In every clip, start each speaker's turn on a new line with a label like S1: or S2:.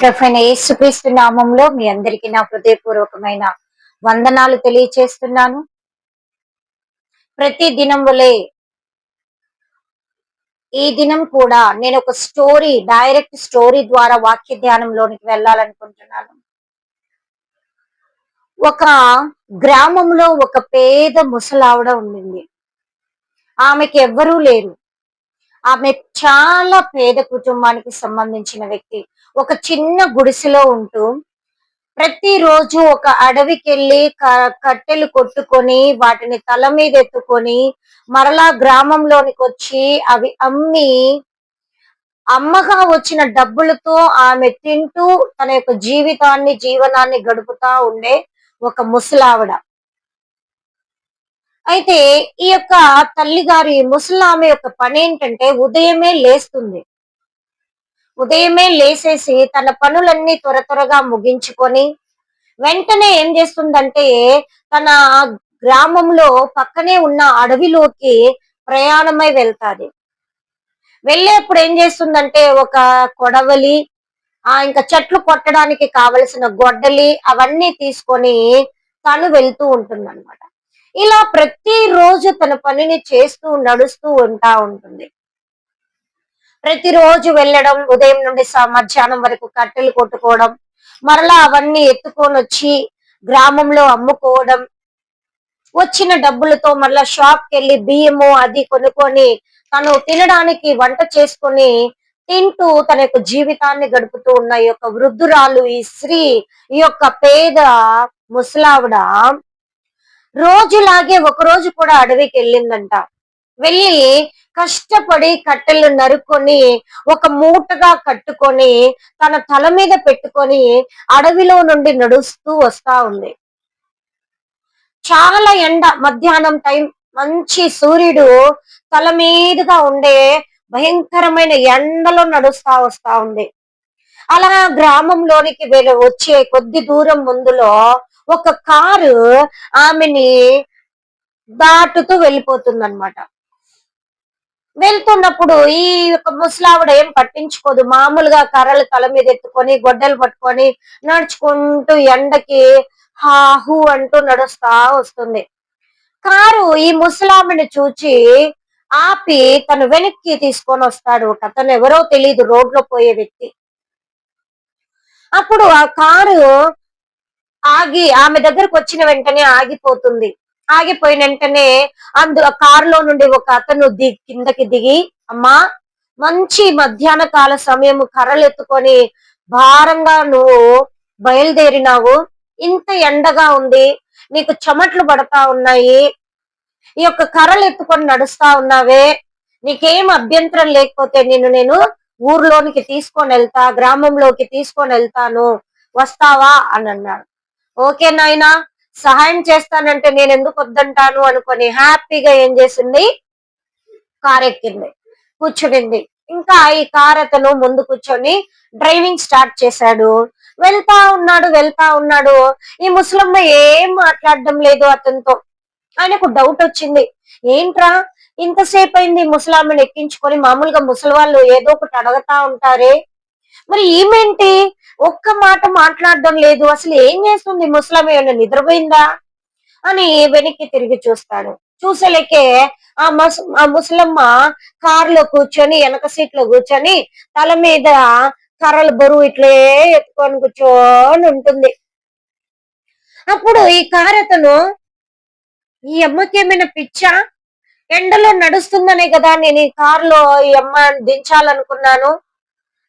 S1: Profane యేసుక్రీస్తు నామంలో మీ అందరికీ నా హృదయపూర్వకమైన వందనాలు తెలియచేస్తున్నాను. ప్రతి దినం వలె ఈ దినం కూడా నేను ఒక స్టోరీ డైరెక్ట్ స్టోరీ ద్వారా వాక్య ధ్యానంలోనికి వెళ్ళాలనుకుంటున్నాను. ఒక గ్రామంలో ఒక పేద ముసలావిడ ఉండింది. ఆమెకి ఎవ్వరూ లేరు. ఆమె చాలా పేద కుటుంబానికి సంబంధించిన వ్యక్తి. ఒక చిన్న గుడిసెలో ఉంటూ ప్రతిరోజు ఒక అడవికి వెళ్ళి కట్టెలు కొట్టుకొని వాటిని తల మీద ఎత్తుకొని మరలా గ్రామంలోనికి వచ్చి అవి అమ్మి అమ్మగా వచ్చిన డబ్బులతో ఆమె తింటూ తన యొక్క జీవితాన్ని జీవనాన్ని గడుపుతా ఉండే ఒక ముసలావిడ. అయితే ఈ యొక్క తల్లిగారి ముసలామె యొక్క పని ఏంటంటే ఉదయమే లేస్తుంది. ఉదయమే లేసేసి తన పనులన్నీ త్వర త్వరగా ముగించుకొని వెంటనే ఏం చేస్తుందంటే తన గ్రామంలో పక్కనే ఉన్న అడవిలోకి ప్రయాణమై వెళ్తాది. వెళ్ళేప్పుడు ఏం చేస్తుందంటే ఒక కొడవలి ఆ ఇంకా చెట్లు కొట్టడానికి కావలసిన గొడ్డలి అవన్నీ తీసుకొని తను వెళ్తూ ఉంటుందన్నమాట. ఇలా ప్రతిరోజు తన పనిని చేస్తూ నడుస్తూ ఉంటా ఉంటుంది. ప్రతిరోజు వెళ్ళడం ఉదయం నుండి మధ్యాహ్నం వరకు కట్టెలు కొట్టుకోవడం మరలా అవన్నీ ఎత్తుకొని వచ్చి గ్రామంలో అమ్ముకోవడం వచ్చిన డబ్బులతో మరలా షాప్కి వెళ్ళి బియ్యము అది కొనుక్కొని తను తినడానికి వంట చేసుకొని తింటూ తన యొక్క జీవితాన్ని గడుపుతూ ఉన్న ఈ యొక్క వృద్ధురాలు ఈ స్త్రీ ఈ యొక్క పేద ముసలావిడ రోజులాగే ఒక రోజు కూడా అడవికి వెళ్ళిందంట. వెళ్ళి కష్టపడి కట్టెలు నరుక్కొని ఒక మూటగా కట్టుకొని తన తల మీద పెట్టుకొని అడవిలో నుండి నడుస్తూ వస్తా ఉంది. చాలా ఎండ మధ్యాహ్నం టైం. మంచి సూర్యుడు తల మీదుగా ఉండే భయంకరమైన ఎండలో నడుస్తా వస్తా ఉంది. అలా గ్రామంలోనికి వచ్చే కొద్ది దూరం ముందులో ఒక కారు ఆమెని దాటుతూ వెళ్ళిపోతుంది అనమాట వెళ్తున్నప్పుడు ఈ యొక్క ముసలావిడ ఏం పట్టించుకోదు. మామూలుగా కర్రలు తల మీద ఎత్తుకొని గొడ్డలు పట్టుకొని నడుచుకుంటూ ఎండకి హాహు అంటూ నడుస్తా వస్తుంది. కారు ఈ ముసలామిని చూచి ఆపి తను వెనక్కి తీసుకొని వస్తాడు. అతను ఎవరో తెలియదు రోడ్లో పోయే వ్యక్తి. అప్పుడు ఆ కారు ఆగి ఆమె దగ్గరకు వచ్చిన వెంటనే ఆగిపోతుంది. ఆగిపోయిన వెంటనే అందు ఆ కారులో నుండి ఒక అతను ది కిందకి దిగి అమ్మా మంచి మధ్యాహ్న కాల సమయం కర్రలు ఎత్తుకొని భారంగా నువ్వు బయలుదేరినావు. ఇంత ఎండగా ఉంది. నీకు చెమట్లు పడతా ఉన్నాయి. ఈ యొక్క కర్రలు ఎత్తుకొని నడుస్తా ఉన్నావే. నీకేం అభ్యంతరం లేకపోతే నిన్ను నేను ఊర్లోనికి తీసుకొని వెళ్తా గ్రామంలోకి తీసుకొని వెళ్తాను. వస్తావా? అని అన్నాడు. ఓకే నాయనా సహాయం చేస్తానంటే నేను ఎందుకు వద్దంటాను అనుకొని హ్యాపీగా ఏం చేసింది? కార్ ఎక్కింది కూర్చునింది. ఇంకా ఈ కార్ అతను ముందు కూర్చొని డ్రైవింగ్ స్టార్ట్ చేశాడు. వెళ్తా ఉన్నాడు వెళ్తా ఉన్నాడు. ఈ ముసలమ్మ ఏం మాట్లాడడం లేదు అతనితో. ఆయనకు డౌట్ వచ్చింది. ఏంట్రా? ఇంతసేపు అయింది ముసలామ్మని ఎక్కించుకొని మామూలుగా ముసలి వాళ్ళు ఏదో ఒకటి అడగతా ఉంటారే. మరి ఏమేంటి? ఒక్క మాట మాట్లాడడం లేదు. అసలు ఏం చేస్తుంది? ముసలమ్మ ఏమైనా నిద్రపోయిందా? అని వెనక్కి తిరిగి చూస్తాడు. చూసలేకే ఆ మస్ ఆ ముసలమ్మ కారులో కూర్చొని వెనక సీట్లో కూర్చొని తల మీద కర్రల బరువు ఇట్లే ఎత్తుకొని కూర్చొని ఉంటుంది. అప్పుడు ఈ కారు అతను ఈ అమ్మకి ఏమైనా పిచ్చా? ఎండలో నడుస్తుందనే కదా నేను ఈ కారులో ఈ అమ్మ దించాలనుకున్నాను.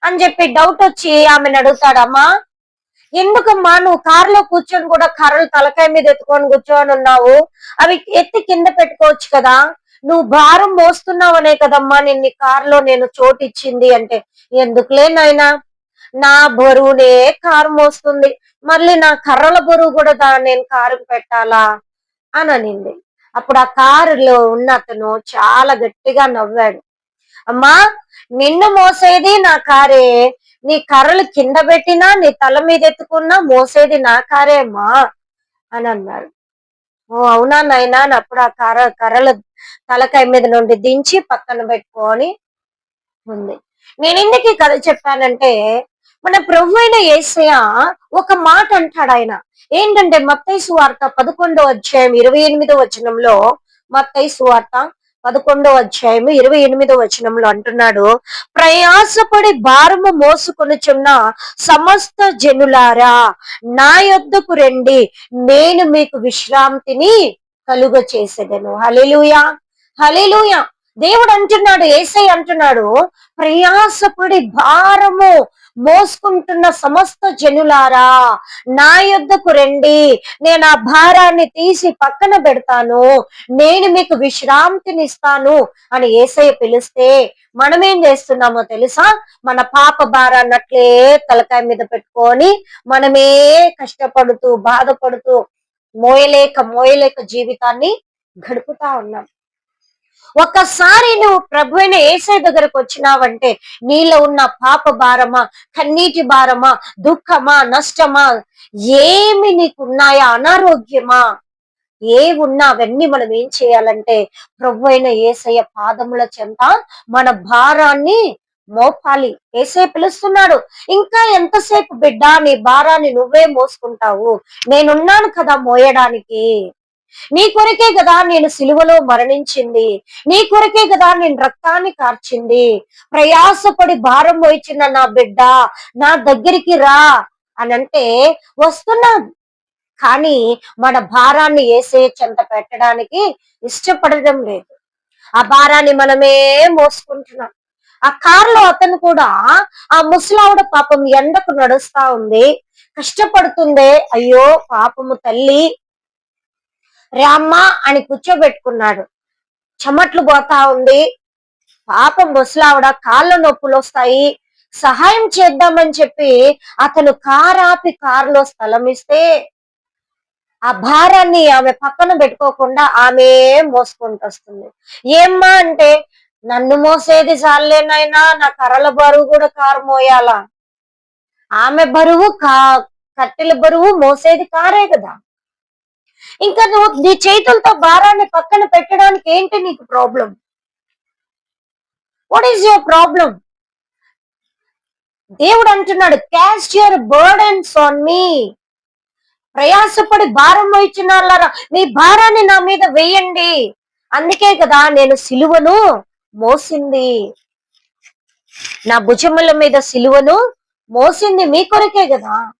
S1: అని చెప్పి డౌట్ వచ్చి ఆమెను అడుగుతాడమ్మా. ఎందుకమ్మా నువ్వు కారులో కూర్చొని కూడా కర్రలు తలకాయ మీద ఎత్తుకొని కూర్చొని ఉన్నావు? అవి ఎత్తి కింద పెట్టుకోవచ్చు కదా. నువ్వు భారం మోస్తున్నావనే కదమ్మా నిన్ను కారులో నేను చోటు ఇచ్చింది అంటే. ఎందుకులే నాయనా? నా బరువునే కారు మోస్తుంది. మళ్ళీ నా కర్రల బరువు కూడా దా నేను కారుకు పెట్టాలా? అని అనింది. అప్పుడు ఆ కారులో ఉన్న అతను చాలా గట్టిగా నవ్వాడు. అమ్మా నిన్ను మోసేది నా కారే. నీ కర్రలు కింద పెట్టినా నీ తల మీద ఎత్తుకున్నా మోసేది నా కారే అమ్మా అని అన్నాడు ఓ అవునా నాయనా? అప్పుడు ఆ కర్ర కర్రలు తలకాయ మీద నుండి దించి పక్కన పెట్టుకొని ఉంది. నేను ఎందుకు కథ చెప్పానంటే మన ప్రభు అయిన ఒక మాట అంటాడు ఆయన. ఏంటంటే మత్తైసు వార్త పదకొండో అధ్యాయం ఇరవై ఎనిమిదో వచనంలో మత్తైసు వార్త పదకొండో అధ్యాయం ఇరవై ఎనిమిదో వచనంలో అంటున్నాడు ప్రయాసపడి భారము మోసుకొనుచున్న సమస్త జనులారా నా యొద్దకు రండి నేను మీకు విశ్రాంతిని కలుగ చేసేదను హలేలుయా హలేలుయా దేవుడు అంటున్నాడు ఏసై అంటున్నాడు ప్రయాసపడి భారము మోసుకుంటున్న సమస్త జనులారా నా యొద్దకు రండి నేను ఆ భారాన్ని తీసి పక్కన పెడతాను నేను మీకు విశ్రాంతిని ఇస్తాను అని ఏసయ్య పిలిస్తే మనం ఏం చేస్తున్నామో తెలుసా? మన పాప భారాన్నట్లే తలకాయ మీద పెట్టుకొని మనమే కష్టపడుతూ బాధపడుతూ మోయలేక మోయలేక జీవితాన్ని గడుపుతా ఉన్నాం. ఒక్కసారి నువ్వు ప్రభు అయిన ఏసై దగ్గరకు వచ్చినావంటే నీలో ఉన్న పాప భారమా కన్నీటి భారమా దుఃఖమా నష్టమా ఏమి నీకున్నాయా? అనారోగ్యమా? ఏ ఉన్నా అవన్నీ మనం ఏం చేయాలంటే ప్రభు అయిన ఏసయ్య పాదముల చెంత మన భారాన్ని మోపాలి. ఏసే పిలుస్తున్నాడు ఇంకా ఎంతసేపు బిడ్డ నీ భారాన్ని నువ్వే మోసుకుంటావు? నేనున్నాను కదా మోయడానికి. నీ కొరకే కదా నేను సిలువలో మరణించింది. నీ కొరకే కదా నేను రక్తాన్ని కార్చింది. ప్రయాసపడి భారం వహించిన నా బిడ్డ నా దగ్గరికి రా అని అంటే వస్తున్నా కానీ మన భారాన్ని ఏసే చెంత పెట్టడానికి ఇష్టపడడం లేదు. ఆ భారాన్ని మనమే మోసుకుంటున్నాం. ఆ కారులో అతను కూడా ఆ ముసలావిడ పాపం ఎండకు నడుస్తా ఉంది. కష్టపడుతుందే అయ్యో పాపము తల్లి రామ్మ అని కూర్చోబెట్టుకున్నాడు. చెమట్లు పోతా ఉంది. పాపం బొసలావిడ కాళ్ళ నొప్పులు వస్తాయి సహాయం చేద్దామని చెప్పి అతను కారాపి కారులో స్థలం ఇస్తే ఆ భారాన్ని ఆమె పక్కన పెట్టుకోకుండా ఆమె మోసుకుంటూ వస్తుంది ఏమ్మా అంటే నన్ను మోసేది చాలేనైనా నా కర్రల బరువు కూడా కారు మోయాలా? ఆమె బరువు కా కట్టెల బరువు మోసేది కారే కదా? ఇంకా నువ్వు నీ చేతులతో భారాన్ని పక్కన పెట్టడానికి ఏంటి నీకు problem what is your problem దేవుడు అంటున్నాడు cast your burdens on me ప్రయాసపడి భారం వహించినారా మీ భారాన్ని నా మీద వేయండి. అందుకే కదా నేను సిలువను మోసింది. నా భుజముల మీద సిలువను మోసింది మీ కొరకే కదా?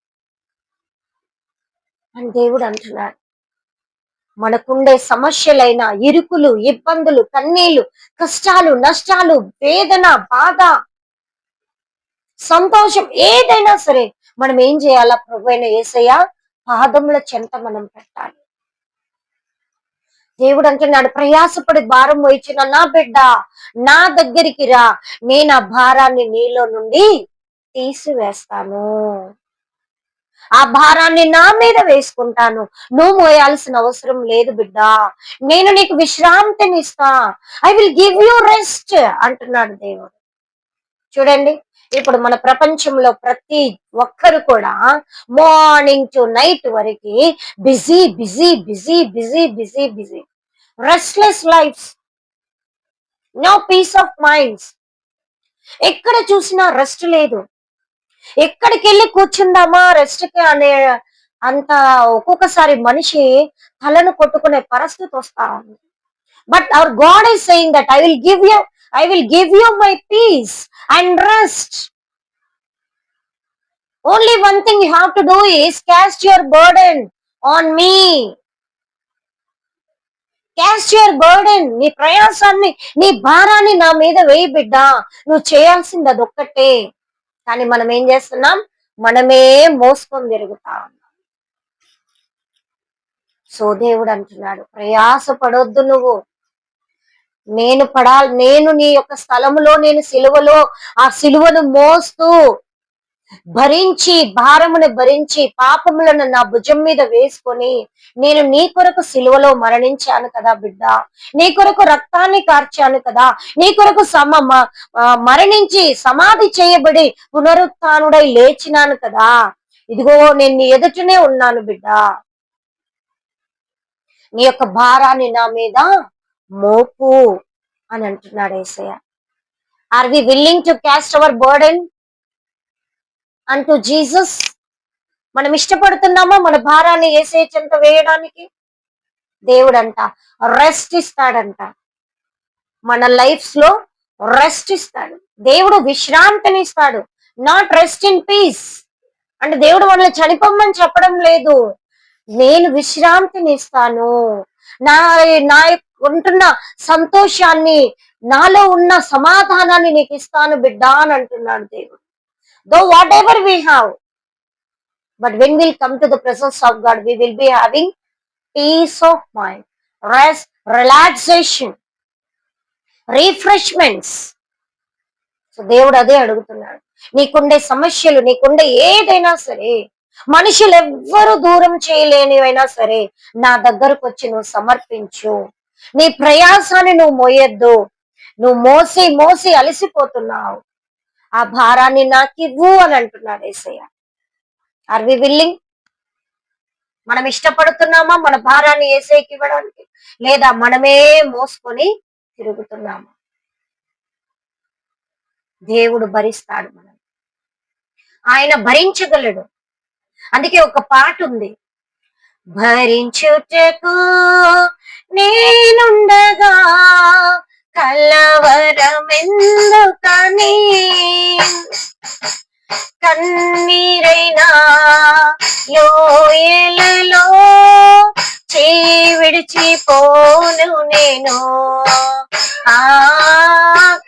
S1: అని దేవుడు అంటున్నాడు. మనకుండే సమస్యలైన ఇరుకులు ఇబ్బందులు కన్నీళ్ళు కష్టాలు నష్టాలు వేదన బాధ సంతోషం ఏదైనా సరే మనం ఏం చేయాలా? ప్రభువైన ఏసయ్య పాదముల చెంత మనం పెట్టాలి. దేవుడు అంటున్నాడు ప్రయాసపడి భారం వహించిన నా బిడ్డ నా దగ్గరికి రా. నేను ఆ భారాన్ని నీలో నుండి తీసివేస్తాను. ఆ భారాన్ని నా మీద వేసుకుంటాను. నువ్వు మోయాల్సిన అవసరం లేదు బిడ్డ. నేను నీకు విశ్రాంతిని ఇస్తా I will give you rest అంటున్నాడు దేవుడు. చూడండి ఇప్పుడు మన ప్రపంచంలో ప్రతి ఒక్కరు కూడా మార్నింగ్ టు నైట్ వరకు busy busy busy busy busy busy restless life no peace of minds ఎక్కడ చూసినా రెస్ట్ లేదు. ఎక్కడికి వెళ్ళి కూర్చుందామా? రెస్ట్కి అనే అంత ఒక్కొక్కసారి మనిషి తలను కొట్టుకునే పరిస్థితి వస్తా ఉంది. But our God is saying that I will give you I will give you my peace and rest only one thing you have to do is cast your burden on me cast your burden నీ ప్రయాసాన్ని నీ భారాన్ని నా మీద వేయి బిడ్డ. నువ్వు చేయాల్సింది అదొక్కటే. కానీ మనం ఏం చేస్తున్నాం? మనమే మోసుకొని తిరుగుతా ఉన్నాం. సో దేవుడు అంటున్నాడు ప్రయాస పడొద్దు నువ్వు. నేను పడాలి నేను నీ యొక్క స్థలములో నేను సిలువలో ఆ సిలువను మోస్తూ భరించి భారమును భరించి పాపములను నా భుజం మీద వేసుకొని నేను నీ కొరకు సిలువలో మరణించాను కదా బిడ్డ. నీ కొరకు రక్తాన్ని కార్చాను కదా. నీ కొరకు సమ మరణించి సమాధి చేయబడి పునరుత్డై లేచినాను కదా. ఇదిగో నేను నీ ఎదుటనే ఉన్నాను బిడ్డ. నీ యొక్క భారాన్ని నా మీద మోపు అని అంటున్నాడు Yesayya. Are we willing to cast our burden అంటూ జీసస్ మనం ఇష్టపడుతున్నామా? మన భారాన్ని వేసే చెంత వేయడానికి? దేవుడంట రెస్ట్ ఇస్తాడంట. మన లైఫ్స్లో రెస్ట్ ఇస్తాడు. దేవుడు విశ్రాంతిని ఇస్తాడు. నాట్ రెస్ట్ ఇన్ పీస్ అంటే దేవుడు మనల్ని చనిపోమని చెప్పడం లేదు. నేను విశ్రాంతిని ఇస్తాను. నా నా ఉంటున్న సంతోషాన్ని నాలో ఉన్న సమాధానాన్ని నీకు ఇస్తాను బిడ్డా అని అంటున్నాడు దేవుడు. Though whatever we have but when will come to the presence of God we will be having peace of mind rest relaxation refreshments so దేవుడు అదే అడుగుతున్నాడు. నీకుండే సమస్యలు నీకుండే ఏదైనా సరే మనుషులు ఎవ్వరు దూరం చేయలేనివైనా సరే నా దగ్గరకు వచ్చి నువ్వు సమర్పించు. నీ ప్రయాసాన్ని నువ్వు మోయొద్దు. నువ్వు మోసి మోసి అలసిపోతున్నావు. ఆ భారాన్ని నాకు ఇవ్వు అని అంటున్నాడు ఏసయ్య. ఆర్ వి విల్లింగ్ మనం ఇష్టపడుతున్నామా? మన భారాన్ని ఏసైకి ఇవ్వడానికి? లేదా మనమే మోసుకొని తిరుగుతున్నాము? దేవుడు భరిస్తాడు మనం ఆయన భరించగలడు. అందుకే ఒక పాట ఉంది. భరించుటకు నేనుండగా కలవరమెందుకని? కన్నీరైనా లోయలలో చే విడిచిపోను నేను. ఆ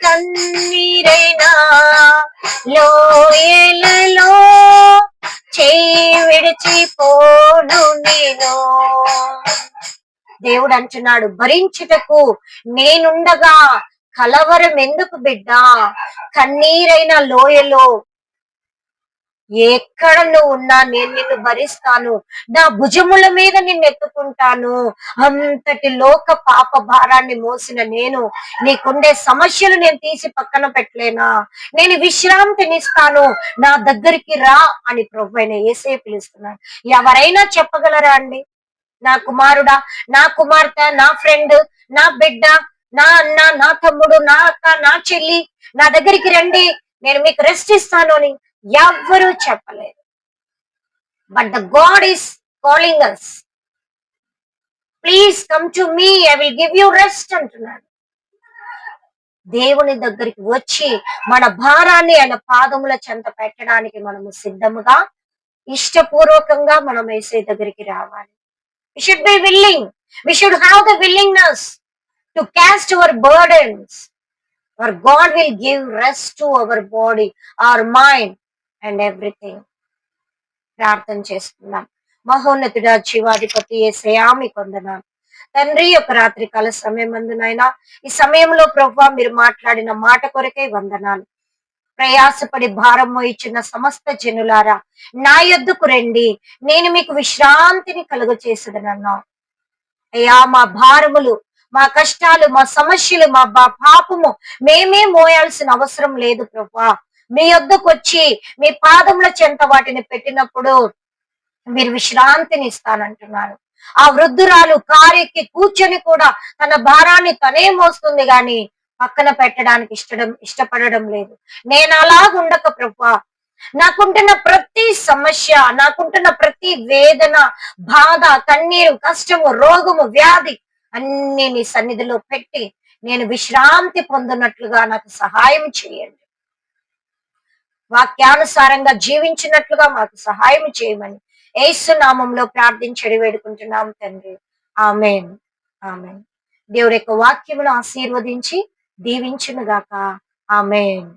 S1: కన్నీరైనా లోయలలో చేయి విడిచిపోను నేను. దేవుడు అంటున్నాడు భరించుటకు నేనుండగా కలవరం ఎందుకు బిడ్డ? కన్నీరైన లోయలో ఎక్కడ నువ్వు ఉన్నా నేను నిన్ను భరిస్తాను. నా భుజముల మీద నిన్ను ఎత్తుకుంటాను అంతటి లోక పాప భారాన్ని మోసిన నేను నీకుండే సమస్యలు నేను తీసి పక్కన పెట్టలేనా? నేను విశ్రాంతినిస్తాను. నా దగ్గరికి రా అని ప్రభు అయిన ఏసే పిలుస్తున్నాడు. ఎవరైనా చెప్పగలరా అండి? నా కుమారుడా నా కుమార్తె నా ఫ్రెండ్ నా బిడ్డ నా అన్న నా తమ్ముడు నా అక్క నా చెల్లి నా దగ్గరికి రండి నేను మీకు రెస్ట్ ఇస్తాను అని ఎవ్వరూ చెప్పలేదు. But the God is calling us please come to me I will give you rest అంటున్నాడు. దేవుని దగ్గరికి వచ్చి మన భారాన్ని ఆయన పాదముల చెంత పెట్టడానికి మనము సిద్ధముగా ఇష్టపూర్వకంగా మనం వేసే దగ్గరికి రావాలి. We should be willing we should have the willingness to cast our burdens our God will give rest to our body our mind and everything ప్రార్థన చేసుకుందాం మహోన్నతుడ జీవాధిపతి ఏసయా మీ కొందనాలు తండ్రి యొక్క రాత్రి కాల సమయం అందునైనా ఈ సమయంలో ప్రభు మీరు మాట్లాడిన మాట కొరకే వందనాలు. ప్రయాసపడి భారం మోయిచున్న సమస్త జనులారా నా యొద్దకు రండి. నేను మీకు విశ్రాంతిని కలుగ చేసేదనన్నా అయ్యా మా భారములు మా కష్టాలు మా సమస్యలు మా పాపము మేమే మోయాల్సిన అవసరం లేదు ప్రభా. మీ యొద్దకు వచ్చి మీ పాదముల చెంత వాటిని పెట్టినప్పుడు మీరు విశ్రాంతిని ఇస్తానంటున్నారు. ఆ వృద్ధురాలు కారెక్కి కూర్చొని కూడా తన భారాన్ని తనే మోస్తుంది గాని పక్కన పెట్టడానికి ఇష్టడం ఇష్టపడడం లేదు. నేను అలాగుండక ప్రభా. నాకుంటున్న ప్రతి సమస్య నాకుంటున్న ప్రతి వేదన బాధ కన్నీరు కష్టము రోగము వ్యాధి అన్ని నీ సన్నిధిలో పెట్టి నేను విశ్రాంతి పొందినట్లుగా నాకు సహాయం చేయండి. వాక్యానుసారంగా జీవించినట్లుగా మాకు సహాయం చేయమని ఏసు నామంలో ప్రార్థించడి వేడుకుంటున్నాం తండ్రి. ఆమెన్. ఆమెన్. దేవుడి యొక్క వాక్యమును ఆశీర్వదించి దీవించునుగాక. ఆమెన్.